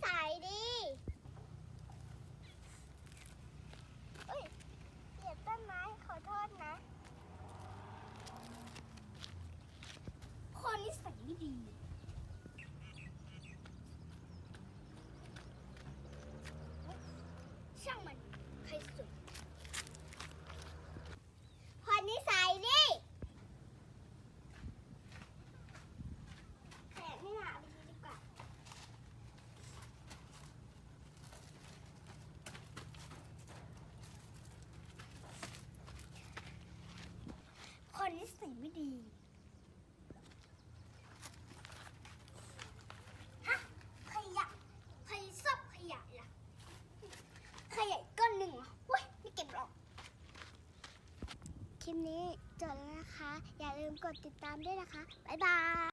ใสดีเอ้ยเหยียบต้นไม้ขอโทษนะ ลิปนี้จบแล้วนะคะ อย่าลืมกดติดตามด้วยนะคะ บ๊ายบาย